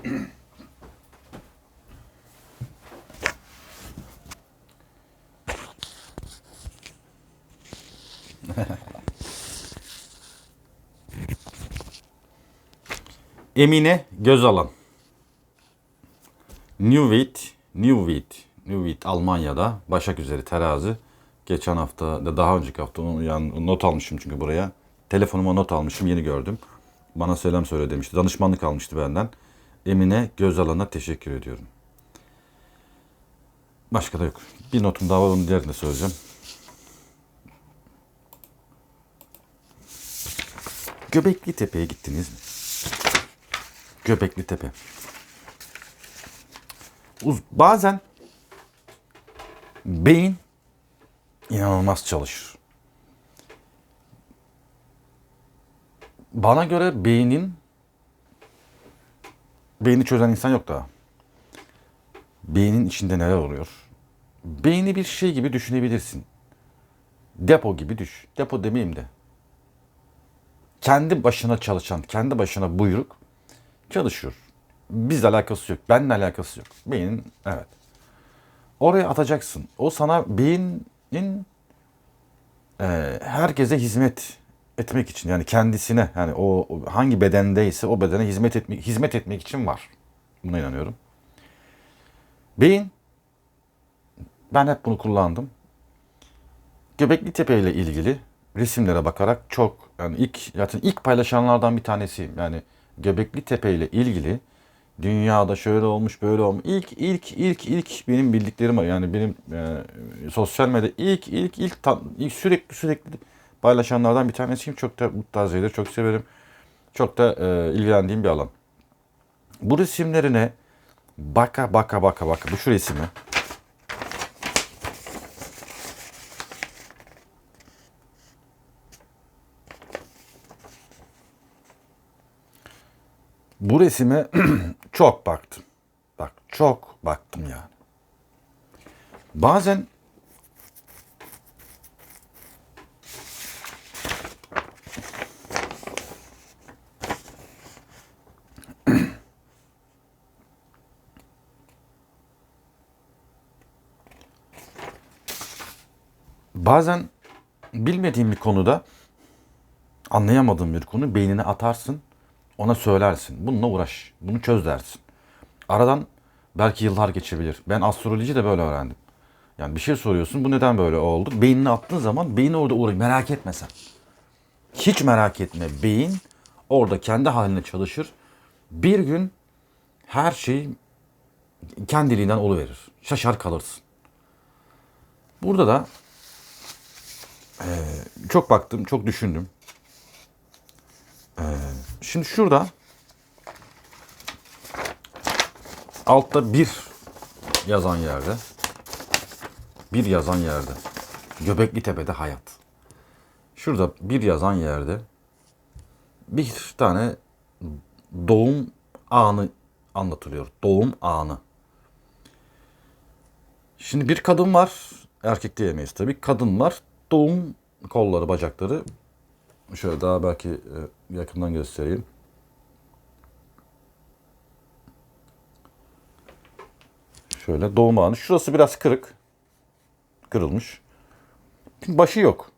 Emine Gözalan. Newweight, Newweight, Newweight Almanya'da Başak üzeri terazi. Geçen hafta da daha önceki hafta onu yani not almışım çünkü buraya. Telefonuma not almışım yeni gördüm. Bana selam söyle demişti. Danışmanlık almıştı benden. Emine Gözalan'a teşekkür ediyorum. Başka da yok. Bir notum daha var onun diğerini söyleyeceğim. Göbekli Tepe'ye gittiniz mi? Göbekli Tepe. Uz- bazen beyin inanılmaz çalışır. Bana göre beynin beyni çözen insan yok daha. Beynin içinde neler oluyor? Beyni bir şey gibi düşünebilirsin. Depo gibi düş. Depo demeyeyim de. Kendi başına çalışan, kendi başına buyruk çalışıyor. Bizle alakası yok. Benimle alakası yok. Beynin evet. Oraya atacaksın. O sana beynin e, herkese hizmet etmek için yani kendisine yani o, hangi bedendeyse o bedene hizmet etmek hizmet etmek için var. Buna inanıyorum. Beyin ben hep bunu kullandım. Göbekli Tepe ile ilgili resimlere bakarak çok yani ilk zaten ilk paylaşanlardan bir tanesiyim. Yani Göbekli Tepe ile ilgili dünyada şöyle olmuş böyle olmuş. İlk ilk ilk ilk benim bildiklerim var. Yani benim e, sosyal medya ilk ilk ilk, ta- ilk sürekli sürekli paylaşanlardan bir tanesiyim. Çok da mutlu. Çok severim. Çok da e, ilgilendiğim bir alan. Bu resimlerine baka baka baka baka bu şu resmi Bu resime çok baktım. Bak çok baktım yani. Bazen bazen bilmediğim bir konuda anlayamadığım bir konu beynine atarsın ona söylersin. Bununla uğraş. Bunu çöz dersin. Aradan belki yıllar geçebilir. Ben astroloji de böyle öğrendim. Yani bir şey soruyorsun. Bu neden böyle oldu? Beynine attığın zaman beyni orada uğraş. Merak etme sen. Hiç merak etme. Beyin orada kendi haline çalışır. Bir gün her şey kendiliğinden oluverir. Şaşar kalırsın. Burada da eee, çok baktım, çok düşündüm. Şimdi şurada altta bir yazan yerde bir yazan yerde Göbekli Tepe'de hayat. Şurada bir yazan yerde bir tane doğum anı anlatılıyor. Doğum anı. Şimdi bir kadın var. Erkek diyemeyiz tabii. Kadın var. Doğum kolları, bacakları Şöyle daha belki e, yakından göstereyim. Şöyle doğum anı. Şurası biraz kırık. Kırılmış. Başı yok.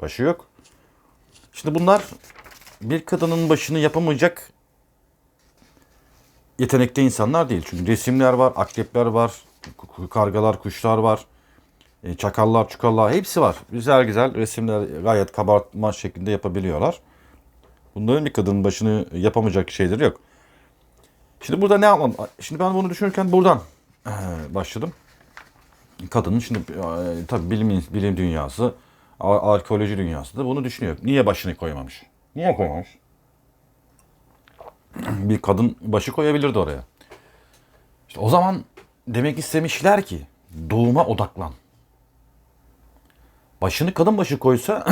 Başı yok. Şimdi bunlar bir kadının başını yapamayacak yetenekte insanlar değil. Çünkü resimler var, akrepler var, kargalar, kuşlar var. E, çakallar, çukallar hepsi var. Güzel güzel resimler gayet kabartma şeklinde yapabiliyorlar. Bunların bir kadının başını yapamayacak şeyleri yok. Şimdi burada ne yapmam? Şimdi ben bunu düşünürken buradan e, başladım. Kadının şimdi e, tabii bilim, bilim dünyası, arkeoloji dünyası da bunu düşünüyor. Niye başını koymamış? Niye koymamış? Bir kadın başı koyabilirdi oraya. İşte o zaman demek istemişler ki doğuma odaklan başını kadın başı koysa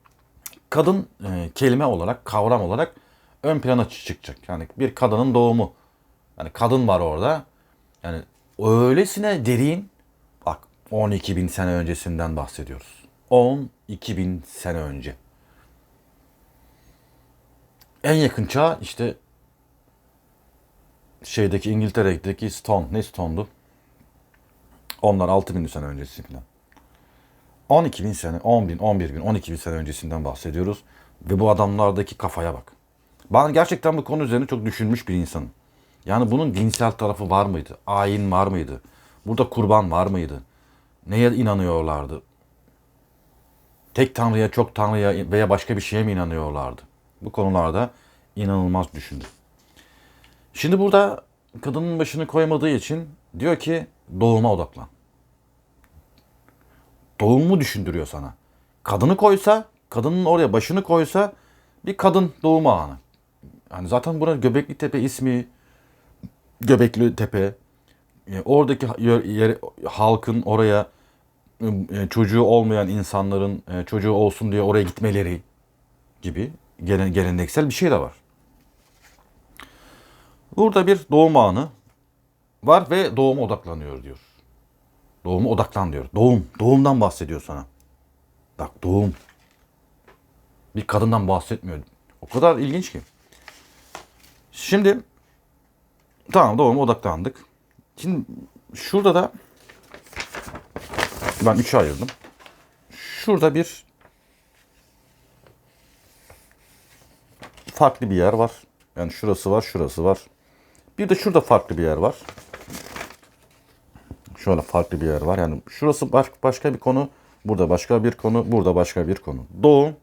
kadın e, kelime olarak, kavram olarak ön plana çıkacak. Yani bir kadının doğumu. Yani kadın var orada. Yani öylesine derin bak 12 bin sene öncesinden bahsediyoruz. 12 bin sene önce. En yakın çağ işte şeydeki İngiltere'deki Stone. Ne Stone'du? Onlar 6000 sene öncesi falan. 12 bin sene, 10 bin, 11 bin, 12 bin sene öncesinden bahsediyoruz. Ve bu adamlardaki kafaya bak. Ben gerçekten bu konu üzerine çok düşünmüş bir insanım. Yani bunun dinsel tarafı var mıydı? Ayin var mıydı? Burada kurban var mıydı? Neye inanıyorlardı? Tek tanrıya, çok tanrıya veya başka bir şeye mi inanıyorlardı? Bu konularda inanılmaz düşündüm. Şimdi burada kadının başını koymadığı için diyor ki doğuma odaklan. Doğumu düşündürüyor sana. Kadını koysa, kadının oraya başını koysa bir kadın doğum anı. Yani zaten burada Göbekli Tepe ismi Göbekli Tepe. E, oradaki yer, yer- halkın oraya e, çocuğu olmayan insanların e, çocuğu olsun diye oraya gitmeleri gibi gelen, geleneksel bir şey de var. Burada bir doğum anı var ve doğuma odaklanıyor diyor. Doğuma odaklan diyor. Doğum. Doğumdan bahsediyor sana. Bak doğum. Bir kadından bahsetmiyor. O kadar ilginç ki. Şimdi tamam doğuma odaklandık. Şimdi şurada da ben üçe ayırdım. Şurada bir farklı bir yer var. Yani şurası var, şurası var. Bir de şurada farklı bir yer var. Şöyle farklı bir yer var. Yani şurası baş- başka bir konu, burada başka bir konu, burada başka bir konu. Doğum,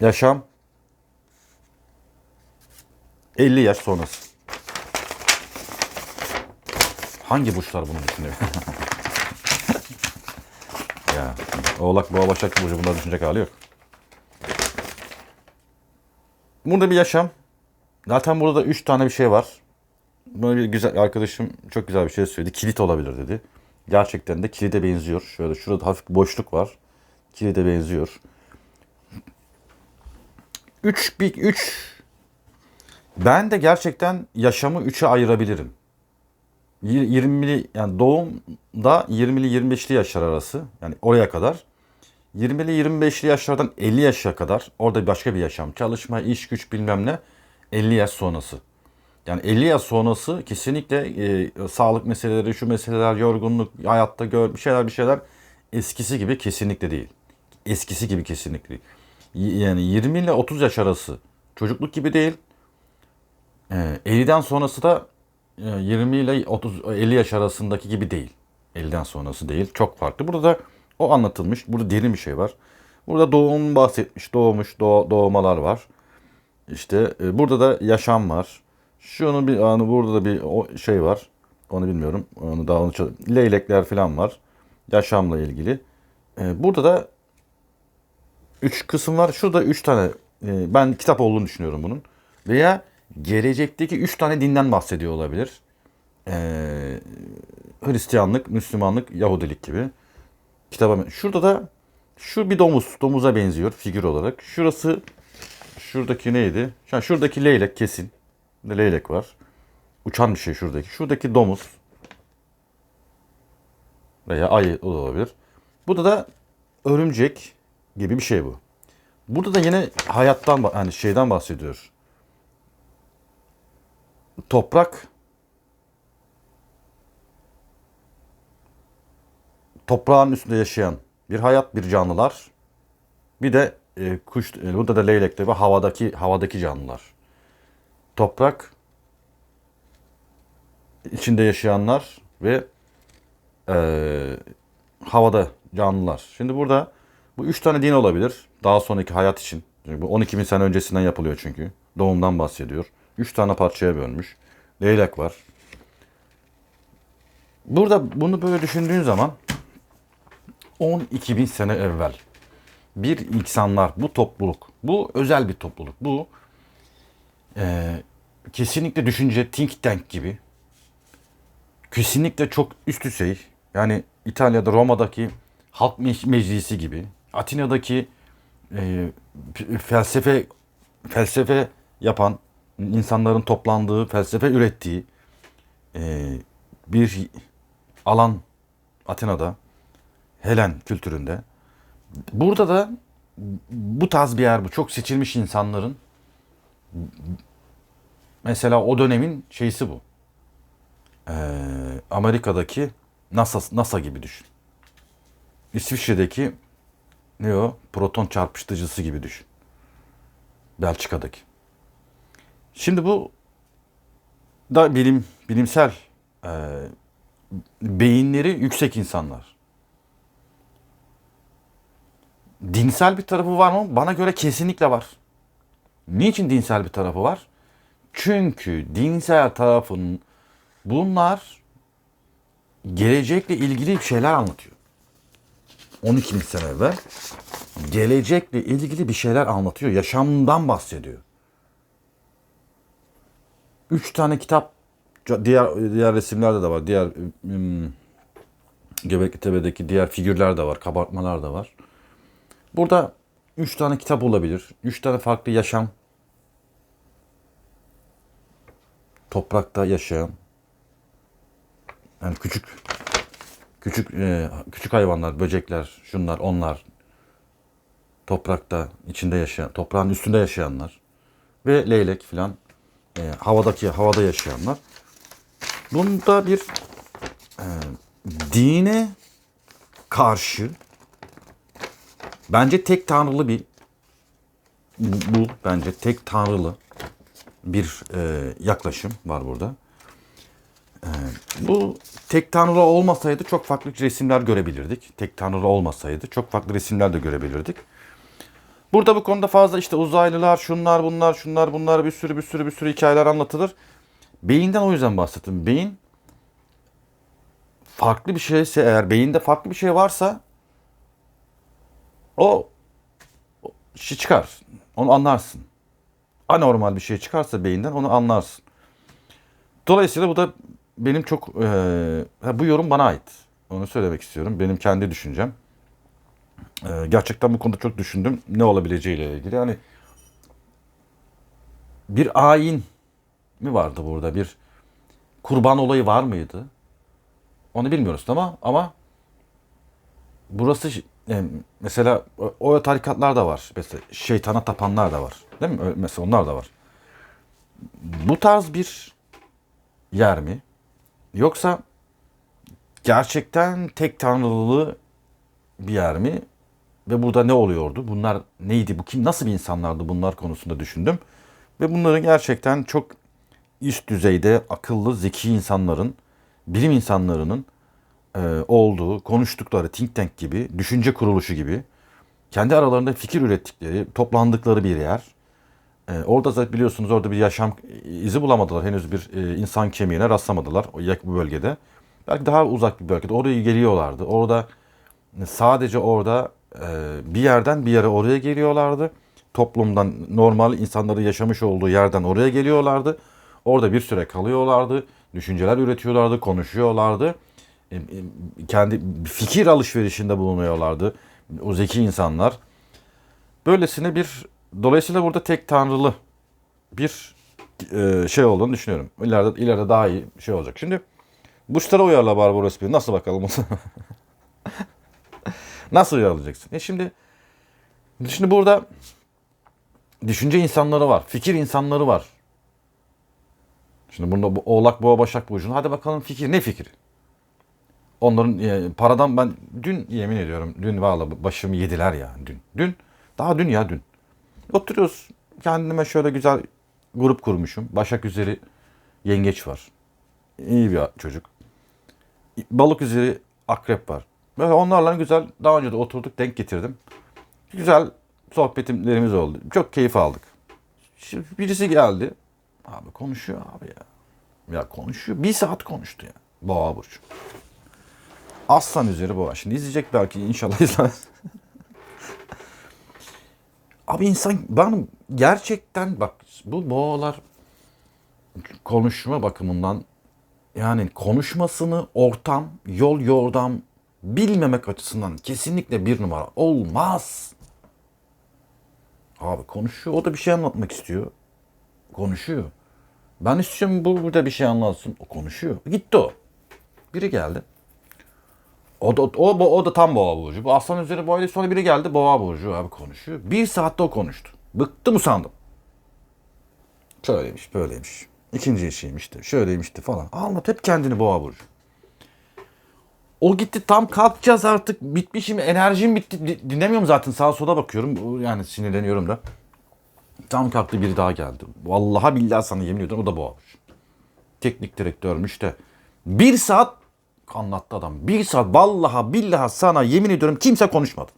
yaşam, 50 yaş sonrası. Hangi burçlar bunu düşünüyor? ya Oğlak, Boğa, Başak Burcu bunları düşünecek hali yok. Burada bir yaşam. Zaten burada da 3 tane bir şey var. Bir güzel arkadaşım çok güzel bir şey söyledi. Kilit olabilir dedi. Gerçekten de kilide benziyor. Şöyle şurada hafif boşluk var. Kilide benziyor. 3 bir 3 ben de gerçekten yaşamı 3'e ayırabilirim. Yir- 20'li yani doğumda 20'li 25'li yaşlar arası yani oraya kadar 20'li 25'li yaşlardan 50 yaşa kadar orada başka bir yaşam. Çalışma, iş güç bilmem ne 50 yaş sonrası. Yani 50 yaş sonrası kesinlikle e, sağlık meseleleri, şu meseleler, yorgunluk, hayatta gör bir şeyler bir şeyler eskisi gibi kesinlikle değil. Eskisi gibi kesinlikle değil. Yani 20 ile 30 yaş arası çocukluk gibi değil. E, 50'den sonrası da e, 20 ile 30 50 yaş arasındaki gibi değil. 50'den sonrası değil. Çok farklı. Burada da o anlatılmış. Burada derin bir şey var. Burada doğum bahsetmiş. Doğmuş, doğ, doğmalar var. İşte e, burada da yaşam var. Şunun bir anı burada da bir o şey var. Onu bilmiyorum. Onu daha onu leylekler falan var. Yaşamla ilgili. E, burada da üç kısım var. Şurada üç tane e, ben kitap olduğunu düşünüyorum bunun. Veya gelecekteki üç tane dinden bahsediyor olabilir. E, Hristiyanlık, Müslümanlık, Yahudilik gibi. Kitaba şurada da şu bir domuz, domuza benziyor figür olarak. Şurası şuradaki neydi? Şuradaki leylek kesin. Leylek var. Uçan bir şey şuradaki. Şuradaki domuz. Veya ayı o da olabilir. Burada da örümcek gibi bir şey bu. Burada da yine hayattan yani şeyden bahsediyor. Toprak toprağın üstünde yaşayan bir hayat, bir canlılar. Bir de e, kuş, e, burada da leylekler ve havadaki havadaki canlılar. Toprak içinde yaşayanlar ve e, havada canlılar. Şimdi burada bu üç tane din olabilir. Daha sonraki hayat için. Çünkü bu 12 bin sene öncesinden yapılıyor çünkü. Doğumdan bahsediyor. Üç tane parçaya bölmüş. Leylek var. Burada bunu böyle düşündüğün zaman 12 bin sene evvel bir insanlar, bu topluluk, bu özel bir topluluk, bu e, kesinlikle düşünce think tank gibi, kesinlikle çok üst düzey, yani İtalya'da Roma'daki halk me- meclisi gibi, Atina'daki e, felsefe felsefe yapan insanların toplandığı, felsefe ürettiği e, bir alan Atina'da, Helen kültüründe. Burada da bu tarz bir yer bu. Çok seçilmiş insanların mesela o dönemin şeysi bu. Ee, Amerika'daki NASA, NASA gibi düşün. İsviçre'deki ne o? Proton çarpıştırıcısı gibi düşün. Belçika'daki. Şimdi bu da bilim bilimsel e, beyinleri yüksek insanlar. Dinsel bir tarafı var mı? Bana göre kesinlikle var. Niçin dinsel bir tarafı var? Çünkü dinsel tarafın bunlar gelecekle ilgili bir şeyler anlatıyor. 12 bin sene evvel gelecekle ilgili bir şeyler anlatıyor. Yaşamdan bahsediyor. Üç tane kitap diğer diğer resimlerde de var. Diğer ım, Göbekli Tepe'deki diğer figürler de var. Kabartmalar da var. Burada üç tane kitap olabilir. Üç tane farklı yaşam. Toprakta yaşayan. Yani küçük küçük e, küçük hayvanlar, böcekler, şunlar, onlar toprakta içinde yaşayan, toprağın üstünde yaşayanlar ve leylek filan e, havadaki havada yaşayanlar. Bunda bir e, dine karşı bence tek tanrılı bir bu, bu bence tek tanrılı bir e, yaklaşım var burada. E, bu tek tanrılı olmasaydı çok farklı resimler görebilirdik. Tek tanrılı olmasaydı çok farklı resimler de görebilirdik. Burada bu konuda fazla işte uzaylılar, şunlar, bunlar, şunlar, bunlar bir sürü bir sürü bir sürü hikayeler anlatılır. Beyinden o yüzden bahsettim. Beyin farklı bir şeyse eğer beyinde farklı bir şey varsa o o şey çıkar. Onu anlarsın. Anormal bir şey çıkarsa beyinden onu anlarsın. Dolayısıyla bu da benim çok e, bu yorum bana ait. Onu söylemek istiyorum. Benim kendi düşüncem. E, gerçekten bu konuda çok düşündüm. Ne olabileceğiyle ilgili. Yani bir ayin mi vardı burada? Bir kurban olayı var mıydı? Onu bilmiyoruz ama ama burası e, mesela o, o tarikatlar da var. Mesela şeytana tapanlar da var. Değil mi? Mesela onlar da var. Bu tarz bir yer mi? Yoksa gerçekten tek tanrılı bir yer mi? Ve burada ne oluyordu? Bunlar neydi? Bu kim nasıl bir insanlardı bunlar konusunda düşündüm. Ve bunların gerçekten çok üst düzeyde akıllı, zeki insanların, bilim insanlarının e, olduğu, konuştukları think tank gibi, düşünce kuruluşu gibi kendi aralarında fikir ürettikleri, toplandıkları bir yer. E, orada zaten biliyorsunuz orada bir yaşam izi bulamadılar. Henüz bir e, insan kemiğine rastlamadılar o bu bölgede. Belki daha uzak bir bölgede. Oraya geliyorlardı. Orada sadece orada e, bir yerden bir yere oraya geliyorlardı. Toplumdan normal insanların yaşamış olduğu yerden oraya geliyorlardı. Orada bir süre kalıyorlardı. Düşünceler üretiyorlardı, konuşuyorlardı. Kendi fikir alışverişinde bulunuyorlardı. O zeki insanlar. Böylesine bir dolayısıyla burada tek tanrılı bir e, şey olduğunu düşünüyorum. İleride ileride daha iyi şey olacak. Şimdi Burçlara uyarla Barbaros bir. Nasıl bakalım? Nasıl uyarlayacaksın? E şimdi şimdi burada düşünce insanları var. Fikir insanları var. Şimdi bunda bu Oğlak Boğa Başak Burcu'nun hadi bakalım fikir ne fikri? Onların e, paradan ben dün yemin ediyorum dün valla başımı yediler ya dün. Dün daha dün ya dün. Oturuyoruz kendime şöyle güzel grup kurmuşum. Başak üzeri yengeç var. İyi bir çocuk. Balık üzeri akrep var. Böyle onlarla güzel daha önce de oturduk denk getirdim. Güzel sohbetlerimiz oldu. Çok keyif aldık. Şimdi birisi geldi. Abi konuşuyor abi ya. Ya konuşuyor. Bir saat konuştu ya. Boğa Burcu. Aslan üzeri boğa. Şimdi izleyecek belki inşallah izlemez. Abi insan ben gerçekten bak bu boğalar konuşma bakımından yani konuşmasını ortam, yol yordam bilmemek açısından kesinlikle bir numara olmaz. Abi konuşuyor. O da bir şey anlatmak istiyor. Konuşuyor. Ben istiyorum bu burada bir şey anlatsın. O konuşuyor. Gitti o. Biri geldi. O da, o, o, o da tam boğa burcu. Bu aslan üzeri boğayla sonra biri geldi boğa burcu abi konuşuyor. Bir saatte o konuştu. Bıktım usandım. Şöyleymiş, böyleymiş. İkinci eşiymişti, şöyleymişti falan. Anlat hep kendini boğa burcu. O gitti tam kalkacağız artık bitmişim enerjim bitti Di- dinlemiyorum zaten sağa sola bakıyorum yani sinirleniyorum da. Tam kalktı biri daha geldi. Vallahi billahi sana yemin ediyorum o da boğa burcu. Teknik direktörmüş de. Bir saat anlattı adam. Bir saat vallahi billahi sana yemin ediyorum kimse konuşmadı.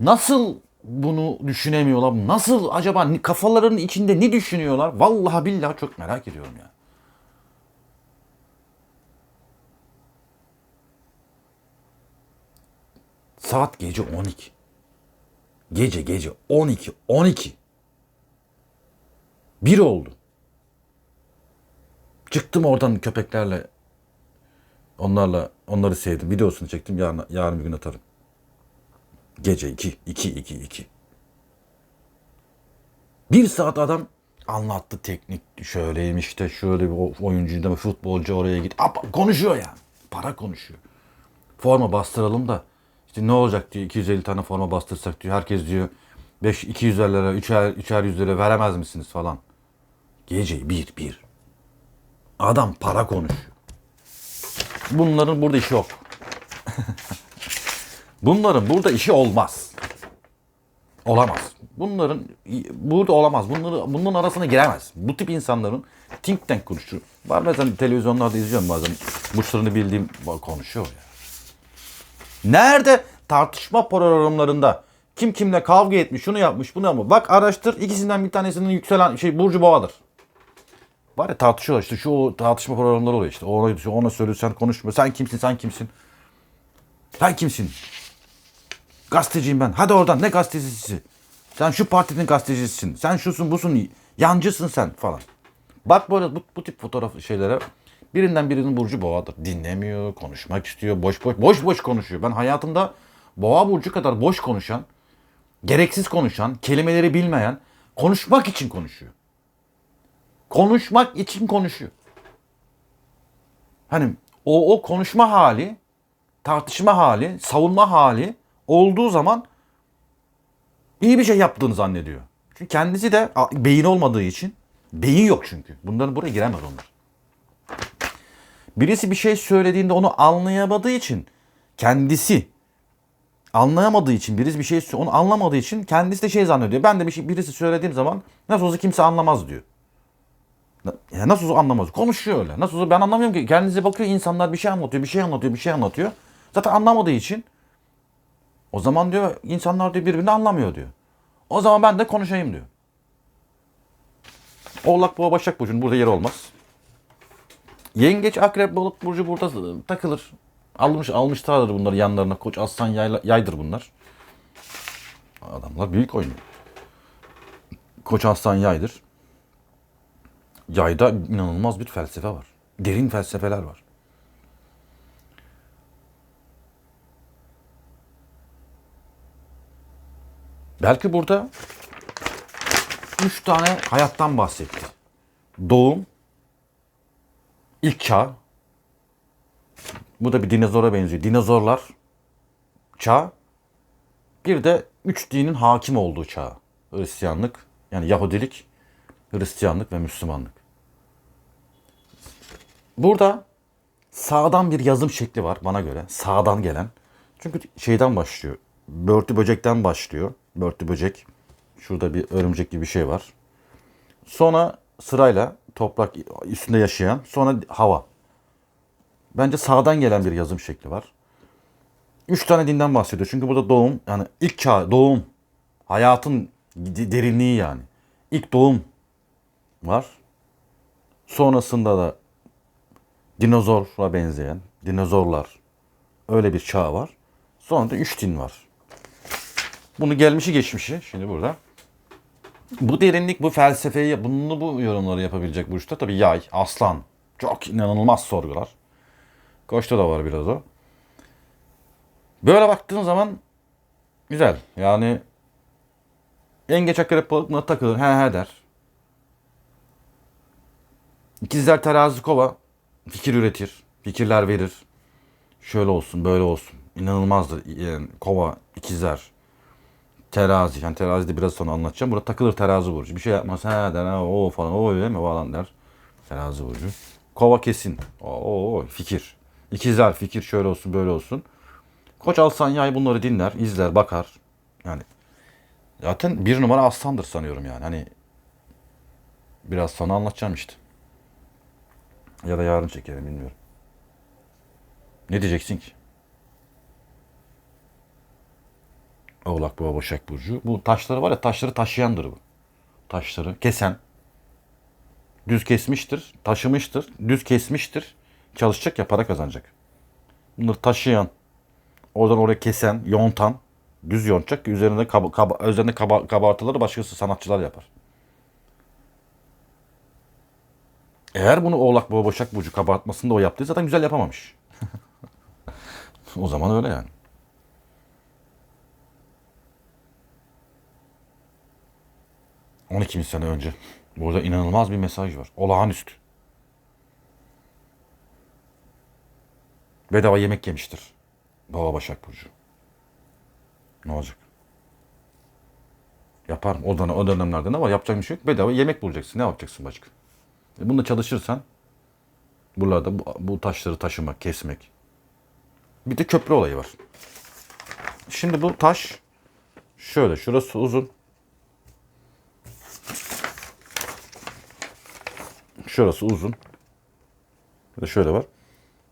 Nasıl bunu düşünemiyorlar? Nasıl acaba kafalarının içinde ne düşünüyorlar? Vallahi billahi çok merak ediyorum ya. Saat gece 12. Gece gece 12 12. Bir oldu. Çıktım oradan köpeklerle onlarla onları sevdim. Videosunu çektim. Yarın, yarın bir gün atarım. Gece 2 2 2 2. Bir saat adam anlattı teknik şöyleymiş de şöyle bir oyuncu da futbolcu oraya git. Ap- konuşuyor yani. Para konuşuyor. Forma bastıralım da işte ne olacak diyor 250 tane forma bastırsak diyor. Herkes diyor 5 200 lira 3'er 3'er 100 lira veremez misiniz falan. Gece bir bir. Adam para konuşuyor. Bunların burada işi yok. Bunların burada işi olmaz. Olamaz. Bunların burada olamaz. Bunları bunların arasına giremez. Bu tip insanların think tank konuşuyor. Var bazen televizyonlarda izliyorum bazen. Burçlarını bildiğim konuşuyor ya. Nerede tartışma programlarında kim kimle kavga etmiş, şunu yapmış, bunu yapmış. Bak araştır ikisinden bir tanesinin yükselen şey Burcu Boğa'dır. Var ya tartışıyorlar işte şu tartışma programları oluyor işte. Ona, ona söylüyor sen konuşma. Sen kimsin sen kimsin? Sen kimsin? Gazeteciyim ben. Hadi oradan ne gazetecisi? Sen şu partinin gazetecisisin. Sen şusun busun. Yancısın sen falan. Bak böyle bu, bu tip fotoğraf şeylere birinden birinin burcu boğadır. Dinlemiyor, konuşmak istiyor, boş boş boş boş konuşuyor. Ben hayatımda boğa burcu kadar boş konuşan, gereksiz konuşan, kelimeleri bilmeyen, konuşmak için konuşuyor. Konuşmak için konuşuyor. Hani o o konuşma hali, tartışma hali, savunma hali olduğu zaman iyi bir şey yaptığını zannediyor. Çünkü kendisi de beyin olmadığı için beyin yok çünkü. Bunların buraya giremez onlar. Birisi bir şey söylediğinde onu anlayamadığı için kendisi anlayamadığı için birisi bir şey onu anlamadığı için kendisi de şey zannediyor. Ben de bir şey birisi söylediğim zaman nasıl olsa kimse anlamaz diyor. Ya nasıl olsa anlamaz. Konuşuyor öyle. Nasıl olsa ben anlamıyorum ki. Kendinize bakıyor insanlar bir şey anlatıyor, bir şey anlatıyor, bir şey anlatıyor. Zaten anlamadığı için o zaman diyor insanlar diyor birbirini anlamıyor diyor. O zaman ben de konuşayım diyor. Oğlak Boğa Başak Burcu'nun burada yeri olmaz. Yengeç Akrep Balık Burcu burada takılır. Almış almışlardır bunları yanlarına. Koç Aslan yayla, yaydır bunlar. Adamlar büyük oynuyor. Koç Aslan yaydır. Yayda inanılmaz bir felsefe var. Derin felsefeler var. Belki burada üç tane hayattan bahsetti. Doğum, ilk çağ. Bu da bir dinozora benziyor. Dinozorlar, çağ. Bir de üç dinin hakim olduğu çağ. Hristiyanlık, yani Yahudilik, Hristiyanlık ve Müslümanlık. Burada sağdan bir yazım şekli var bana göre. Sağdan gelen. Çünkü şeyden başlıyor. Börtü böcekten başlıyor. Börtü böcek. Şurada bir örümcek gibi bir şey var. Sonra sırayla toprak üstünde yaşayan. Sonra hava. Bence sağdan gelen bir yazım şekli var. Üç tane dinden bahsediyor. Çünkü burada doğum yani ilk çağ doğum. Hayatın derinliği yani. İlk doğum var. Sonrasında da dinozora benzeyen dinozorlar öyle bir çağ var. Sonra da üç din var. Bunu gelmişi geçmişi şimdi burada. Bu derinlik, bu felsefeyi, bunu bu yorumları yapabilecek burçta tabii yay, aslan. Çok inanılmaz sorgular. Koçta da var biraz o. Böyle baktığın zaman güzel. Yani yengeç akrep balık buna takılır. He he der. İkizler terazi kova fikir üretir. Fikirler verir. Şöyle olsun böyle olsun. İnanılmazdır. Yani kova ikizler. Terazi. Yani terazi de biraz sonra anlatacağım. Burada takılır terazi burcu. Bir şey yapmaz. Ha der ha, o falan o öyle mi falan der. Terazi burcu. Kova kesin. O, o fikir. İkizler fikir şöyle olsun böyle olsun. Koç alsan yay bunları dinler, izler, bakar. Yani zaten bir numara aslandır sanıyorum yani. Hani biraz sonra anlatacağım işte. Ya da yarın çekerim bilmiyorum. Ne diyeceksin ki? Oğlak Boğa Başak Burcu. Bu taşları var ya taşları taşıyandır bu. Taşları kesen. Düz kesmiştir, taşımıştır, düz kesmiştir. Çalışacak ya para kazanacak. Bunları taşıyan, oradan oraya kesen, yontan, düz yontacak ki üzerinde kaba, kaba, üzerinde kaba, kabartıları başkası sanatçılar yapar. Eğer bunu Oğlak Boğa Başak Burcu kabartmasını da o yaptığı zaten güzel yapamamış. o zaman öyle yani. ...12 bin sene önce. Burada inanılmaz bir mesaj var. Olağanüstü. Bedava yemek yemiştir. Baba Başak Burcu. Ne olacak? Yaparım. O, dönem, o dönemlerde ne var? Yapacak bir şey yok. Bedava yemek bulacaksın. Ne yapacaksın başka? E bunda çalışırsan buralarda bu, bu taşları taşımak, kesmek. Bir de köprü olayı var. Şimdi bu taş şöyle. Şurası uzun. Şurası uzun. De şöyle var.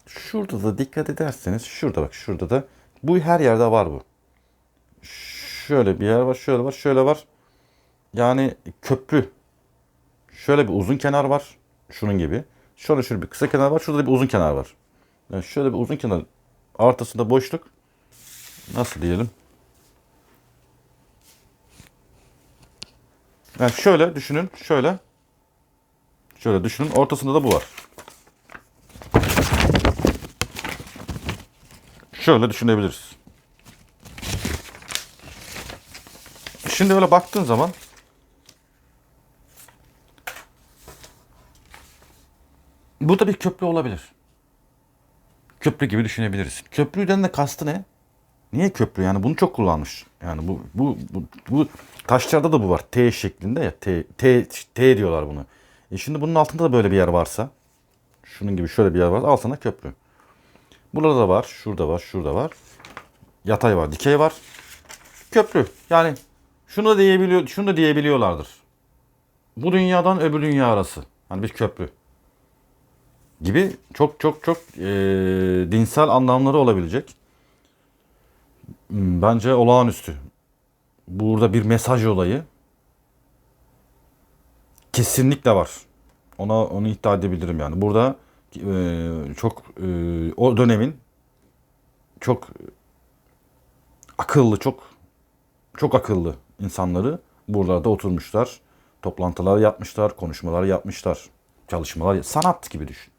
Şurada da dikkat ederseniz şurada bak şurada da bu her yerde var bu. Şöyle bir yer var, şöyle var, şöyle var. Yani köprü. Şöyle bir uzun kenar var. Şunun gibi. Şöyle şöyle bir kısa kenar var. Şurada da bir uzun kenar var. Yani şöyle bir uzun kenar. Ortasında boşluk. Nasıl diyelim? Yani şöyle düşünün. Şöyle. Şöyle düşünün. Ortasında da bu var. Şöyle düşünebiliriz. Şimdi öyle baktığın zaman bu da bir köprü olabilir. Köprü gibi düşünebiliriz. Köprüden de kastı ne? Niye köprü? Yani bunu çok kullanmış. Yani bu bu bu, bu taşlarda da bu var. T şeklinde ya. T T T diyorlar bunu. E şimdi bunun altında da böyle bir yer varsa, şunun gibi şöyle bir yer varsa altında köprü. Burada da var, şurada var, şurada var. Yatay var, dikey var. Köprü. Yani şunu da diyebiliyor, şunu da diyebiliyorlardır. Bu dünyadan öbür dünya arası. Hani bir köprü. Gibi çok çok çok e, dinsel anlamları olabilecek. Hmm, Bence olağanüstü. Burada bir mesaj olayı kesinlikle var. Ona onu iddia edebilirim yani. Burada e, çok e, o dönemin çok akıllı, çok çok akıllı insanları buralarda oturmuşlar. Toplantılar yapmışlar, konuşmalar yapmışlar, çalışmalar, sanat gibi düşün.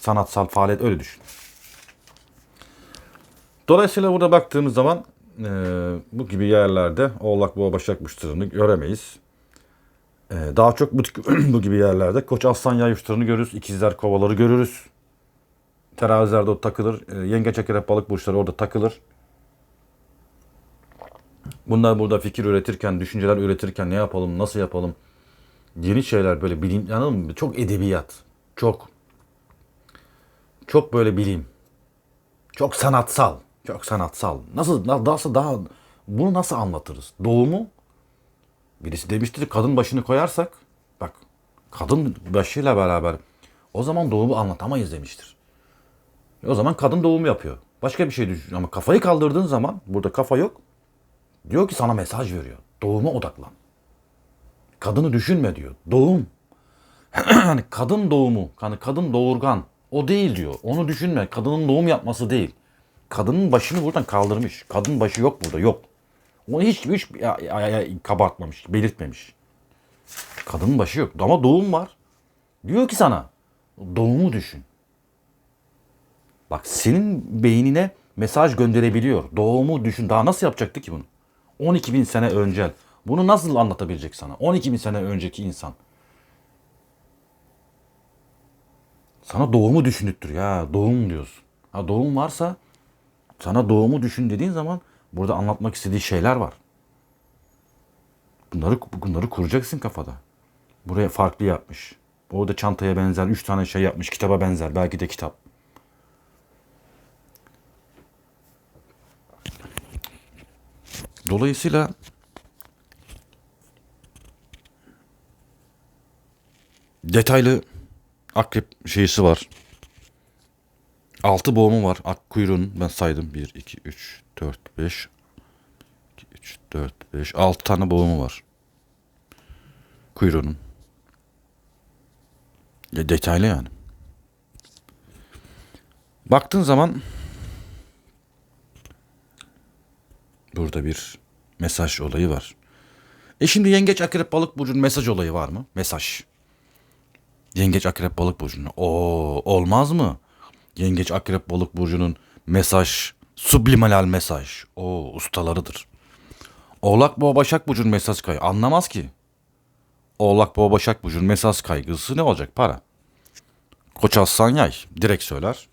Sanatsal faaliyet öyle düşün. Dolayısıyla burada baktığımız zaman e, bu gibi yerlerde Oğlak Boğa Başak Burçlarını göremeyiz. E, daha çok bu, bu gibi yerlerde Koç Aslan Yay Burçlarını görürüz. İkizler Kovaları görürüz. Terazilerde o takılır. E, Yengeç Akrep Balık Burçları orada takılır. Bunlar burada fikir üretirken, düşünceler üretirken ne yapalım, nasıl yapalım? Yeni şeyler böyle bilim, anladın mı? Çok edebiyat. Çok. Çok böyle bilim. Çok sanatsal. Çok sanatsal. Nasıl nasıl daha bunu nasıl anlatırız? Doğumu birisi demiştir kadın başını koyarsak bak kadın başıyla beraber o zaman doğumu anlatamayız demiştir. O zaman kadın doğumu yapıyor. Başka bir şey düşün ama kafayı kaldırdığın zaman burada kafa yok. Diyor ki sana mesaj veriyor. Doğuma odaklan. Kadını düşünme diyor. Doğum. hani kadın doğumu, hani kadın doğurgan o değil diyor. Onu düşünme. Kadının doğum yapması değil. Kadının başını buradan kaldırmış. Kadın başı yok burada yok. Onu hiç, hiç kabartmamış, belirtmemiş. Kadının başı yok. Ama doğum var. Diyor ki sana doğumu düşün. Bak senin beynine mesaj gönderebiliyor. Doğumu düşün. Daha nasıl yapacaktı ki bunu? 12 bin sene önce. Bunu nasıl anlatabilecek sana? 12 bin sene önceki insan. Sana doğumu düşünüttür ya. Doğum diyorsun. Ha doğum varsa sana doğumu düşün dediğin zaman burada anlatmak istediği şeyler var. Bunları bunları kuracaksın kafada. Buraya farklı yapmış. Orada çantaya benzer, üç tane şey yapmış, kitaba benzer. Belki de kitap. Dolayısıyla detaylı akrep şeysi var. Altı boğumu var. Ak kuyruğun ben saydım. 1, 2, 3, 4, 5, 2, 3, 4, 5, 6 tane boğumu var. Kuyruğunun. Ya detaylı yani. Baktığın zaman burada bir mesaj olayı var. E şimdi yengeç akrep balık burcunun mesaj olayı var mı? Mesaj. Yengeç akrep balık burcunun. O olmaz mı? Yengeç akrep balık burcunun mesaj, subliminal mesaj. O ustalarıdır. Oğlak boğa başak burcunun mesaj kaygı. Anlamaz ki. Oğlak boğa başak burcunun mesaj kaygısı ne olacak? Para. Koç aslan yay. Direkt söyler.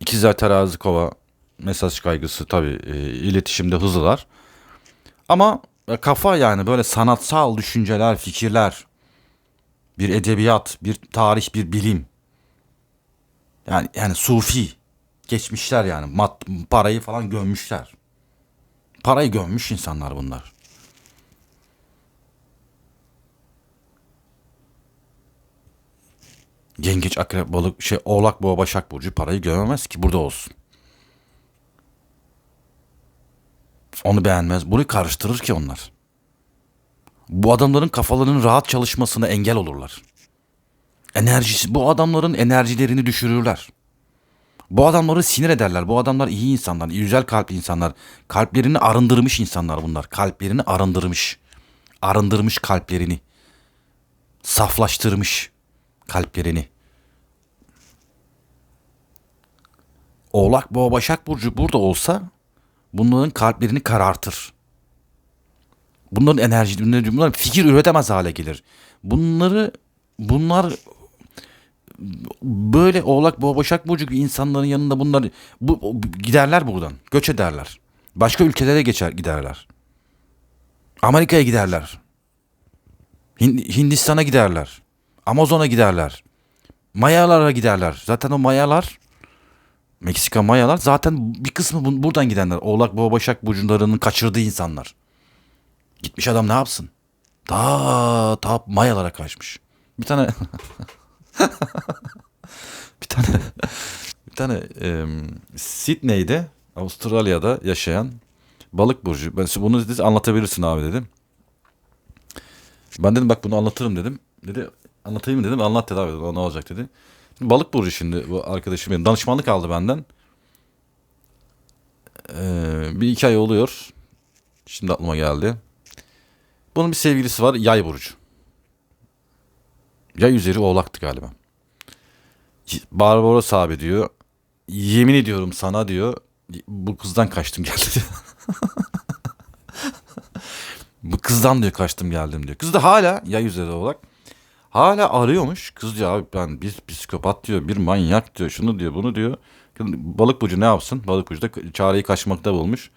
İkizler terazi kova mesaj kaygısı tabii e, iletişimde hızlılar. Ama e, kafa yani böyle sanatsal düşünceler, fikirler, bir edebiyat, bir tarih, bir bilim. Yani yani sufi geçmişler yani mat, parayı falan gömmüşler. Parayı gömmüş insanlar bunlar. Yengeç, akrep, balık, şey, oğlak, boğa, başak burcu parayı gömemez ki burada olsun. Onu beğenmez. Bunu karıştırır ki onlar. Bu adamların kafalarının rahat çalışmasına engel olurlar. Enerjisi, bu adamların enerjilerini düşürürler. Bu adamları sinir ederler. Bu adamlar iyi insanlar, güzel kalpli insanlar. Kalplerini arındırmış insanlar bunlar. Kalplerini arındırmış. Arındırmış kalplerini. Saflaştırmış kalplerini. Oğlak, Boğa, Başak Burcu burada olsa bunların kalplerini karartır. Bunların enerji, bunların, bunların fikir üretemez hale gelir. Bunları bunlar böyle Oğlak, Boğa, Başak Burcu insanların yanında bunlar bu, giderler buradan. Göç ederler. Başka ülkelere geçer giderler. Amerika'ya giderler. Hin- Hindistan'a giderler. Amazon'a giderler. Mayalara giderler. Zaten o Mayalar Meksika Mayalar zaten bir kısmı buradan gidenler. Oğlak Boğa Başak burçlarının kaçırdığı insanlar. Gitmiş adam ne yapsın? Ta ta Mayalara kaçmış. Bir tane bir tane bir tane em, Sydney'de Avustralya'da yaşayan balık burcu. Ben bunu dedi anlatabilirsin abi dedim. Ben dedim bak bunu anlatırım dedim. Dedi anlatayım dedim. Anlat dedi abi dedim. "O Ne olacak dedi. Şimdi balık burcu şimdi bu arkadaşım benim. Danışmanlık aldı benden. Ee, bir iki ay oluyor. Şimdi aklıma geldi. Bunun bir sevgilisi var. Yay burcu. Yay üzeri oğlaktı galiba. Barbaros abi diyor. Yemin ediyorum sana diyor. Bu kızdan kaçtım geldi. Bu kızdan diyor kaçtım geldim diyor. Kız da hala yay üzeri olarak hala arıyormuş. Kız diyor abi ben bir psikopat diyor, bir manyak diyor, şunu diyor, bunu diyor. Balık burcu ne yapsın? Balık burcu da çareyi kaçmakta bulmuş.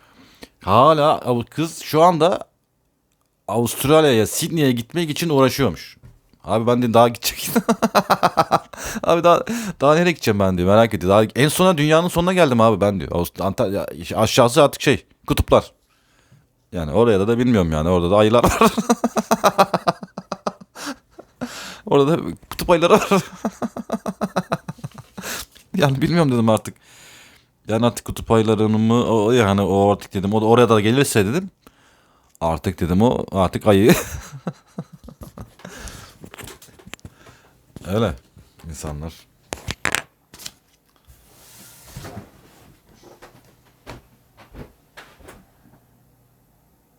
Hala kız şu anda Avustralya'ya, Sydney'e gitmek için uğraşıyormuş. Abi ben de daha gidecek. abi daha daha nereye gideceğim ben diyor. Merak ediyor. Daha en sona dünyanın sonuna geldim abi ben diyor. Antalya aşağısı artık şey, kutuplar. Yani oraya da da bilmiyorum yani. Orada da ayılar var. Orada da kutup ayıları var. yani bilmiyorum dedim artık. Yani artık kutup ayılarını mı o yani o artık dedim. O da oraya da gelirse dedim. Artık dedim o artık ayı. Öyle insanlar.